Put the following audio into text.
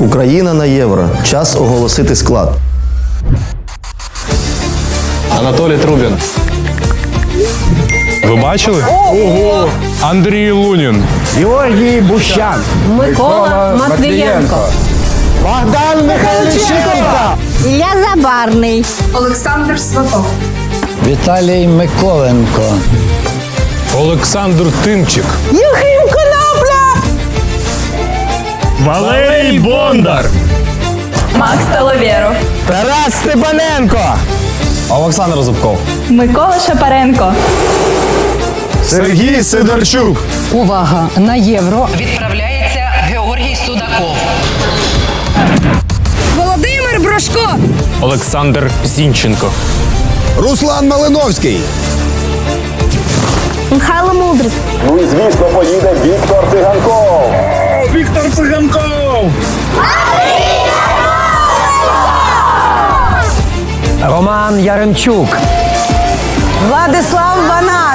Україна на євро. Час оголосити склад. Анатолій Трубін. Ви бачили? Ого! Андрій Лунін. Георгій Бущан. Микола Матвієнко. Богдан Михайличенко. Ілля Забарний. Олександр Сватов. Віталій Миколенко. Олександр Тимчик. Конопля. Валерій Бондар. Макс Таловєров. Тарас Степаненко. Олександр Зубков. Микола Шапаренко. Сергій Сидорчук. Увага! На євро відправляється Георгій Судаков. Володимир Брошко. Олександр Зінченко. Руслан Малиновський. Михайло Мудрик. Ну і звісно поїде Віктор Циганков. Роман Яремчук. Владислав Вана.